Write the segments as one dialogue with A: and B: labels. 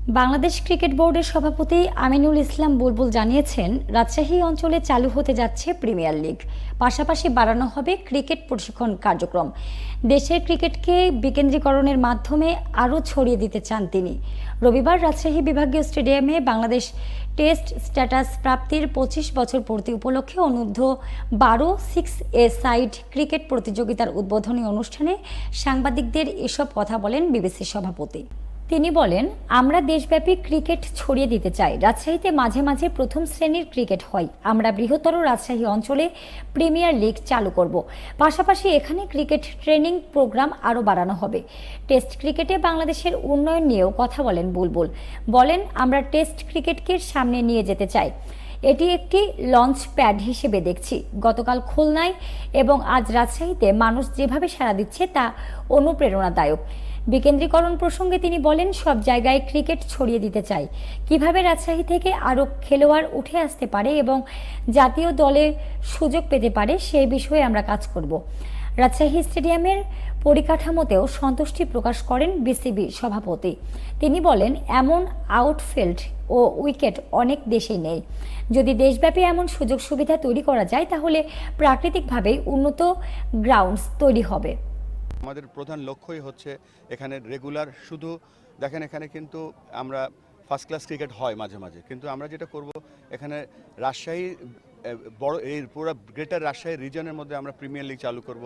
A: Bangladesh cricket বোর্ডের সভাপতি আমিনুল ইসলাম বুলবুল জানিয়েছেন, রাজশাহী অঞ্চলে চালু হতে যাচ্ছে প্রিমিয়ার লিগ। পাশাপাশি বাড়ানো হবে ক্রিকেট প্রশিক্ষণ কার্যক্রম। দেশের ক্রিকেটকে বিকেন্দ্রীকরণের মাধ্যমে আরও ছড়িয়ে দিতে চান তিনি। রবিবার রাজশাহী বিভাগীয় স্টেডিয়ামে বাংলাদেশ টেস্ট স্ট্যাটাস প্রাপ্তির পঁচিশ বছর পূর্তি উপলক্ষে অনূর্ধ্ব বারো সিক্স এ সাইড ক্রিকেট প্রতিযোগিতার উদ্বোধনী অনুষ্ঠানে সাংবাদিকদের এসব কথা বলেন বিবিসির সভাপতি। তিনি বলেন, আমরা দেশব্যাপী ক্রিকেট ছড়িয়ে দিতে চাই। রাজশাহীতে মাঝে মাঝে প্রথম শ্রেণির ক্রিকেট হয়। আমরা বৃহত্তর রাজশাহী অঞ্চলে প্রিমিয়ার লিগ চালু করব। পাশাপাশি এখানে ক্রিকেট ট্রেনিং প্রোগ্রাম আরও বাড়ানো হবে। টেস্ট ক্রিকেটে বাংলাদেশের উন্নয়ন নিয়েও কথা বলেন বুলবুল। বলেন, আমরা টেস্ট ক্রিকেটকে সামনে নিয়ে যেতে চাই। এটি একটি লঞ্চ প্যাড হিসেবে দেখছি। গতকাল খুলনায় এবং আজ রাজশাহীতে মানুষ যেভাবে সাড়া দিচ্ছে তা অনুপ্রেরণাদায়ক। বিকেন্দ্রীকরণ প্রসঙ্গে তিনি বলেন, সব জায়গায় ক্রিকেট ছড়িয়ে দিতে চাই। কীভাবে রাজশাহী থেকে আরও খেলোয়াড় উঠে আসতে পারে এবং জাতীয় দলে সুযোগ পেতে পারে সেই বিষয়ে আমরা কাজ করব। রাজশাহী স্টেডিয়ামের পরিকাঠামোতেও সন্তুষ্টি প্রকাশ করেন বিসিবি সভাপতি। তিনি বলেন, এমন আউটফিল্ড ও উইকেট অনেক দেশেই নেই। যদি দেশব্যাপী এমন সুযোগ সুবিধা তৈরি করা যায়, তাহলে প্রাকৃতিকভাবেই উন্নত গ্রাউন্ডস তৈরি হবে।
B: আমাদের প্রধান লক্ষ্যই হচ্ছে এখানে রেগুলার শুধু, দেখেন এখানে কিন্তু আমরা ফার্স্ট ক্লাস ক্রিকেট হয় মাঝে মাঝে, কিন্তু আমরা যেটা করব, এখানে রাজশাহী বড় এই পুরো গ্রেটার রাজশাহী রিজনের মধ্যে আমরা প্রিমিয়ার লিগ চালু করব,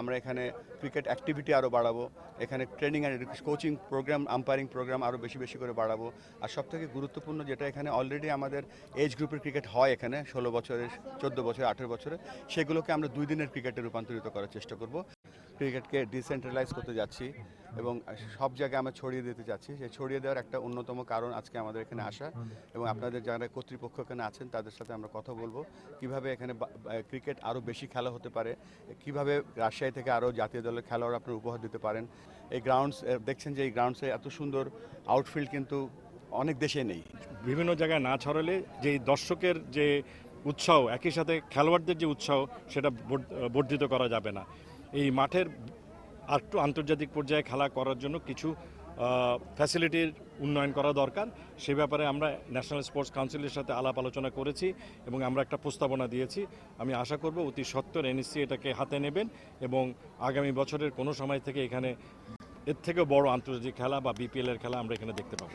B: আমরা এখানে ক্রিকেট অ্যাক্টিভিটি আরও বাড়াবো, এখানে training and coaching program umpiring program আরও বেশি বেশি করে বাড়াবো, আর সবথেকে গুরুত্বপূর্ণ যেটা এখানে অলরেডি আমাদের এজ গ্রুপের ক্রিকেট হয় এখানে, ষোলো বছরের, চোদ্দ বছর, আঠেরো বছরে সেগুলোকে আমরা দুই দিনের ক্রিকেটে রূপান্তরিত করার চেষ্টা করব। ক্রিকেটকে ডিসেন্ট্রালাইজ করতে যাচ্ছি এবং সব জায়গায় আমরা ছড়িয়ে দিতে যাচ্ছি। সেই ছড়িয়ে দেওয়ার একটা অন্যতম কারণ আজকে আমাদের এখানে আসা এবং আপনাদের যারা কর্তৃপক্ষ এখানে আছেন, তাদের সাথে আমরা কথা বলব। কীভাবে এখানে ক্রিকেট আরও বেশি খেলা হতে পারে, কীভাবে রাজশাহী থেকে আরও জাতীয় দলের খেলোয়াড় আপনারা উপহার দিতে পারেন। এই গ্রাউন্ডস দেখছেন যে এই গ্রাউন্ডসে এত সুন্দর আউটফিল্ড কিন্তু অনেক দেশে নেই।
C: বিভিন্ন জায়গায় না ছড়ালে যে দর্শকের যে উৎসাহ, একই সাথে খেলোয়াড়দের যে উৎসাহ, সেটা বর্ধিত করা যাবে না। এই মাঠের একটু আন্তর্জাতিক পর্যায়ে খেলা করার জন্য কিছু ফ্যাসিলিটির উন্নয়ন করা দরকার। সে ব্যাপারে আমরা ন্যাশনাল স্পোর্টস কাউন্সিলের সাথে আলাপ আলোচনা করেছি এবং আমরা একটা প্রস্তাবনা দিয়েছি। আমি আশা করব অতি সত্বর এনএসসি এটাকে হাতে নেবেন এবং আগামী বছরের কোনো সময় থেকে এখানে এর থেকেও বড় আন্তর্জাতিক খেলা বা বিপিএল এর খেলা আমরা এখানে দেখতে পাবো।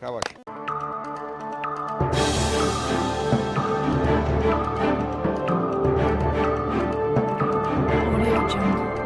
D: Jungle.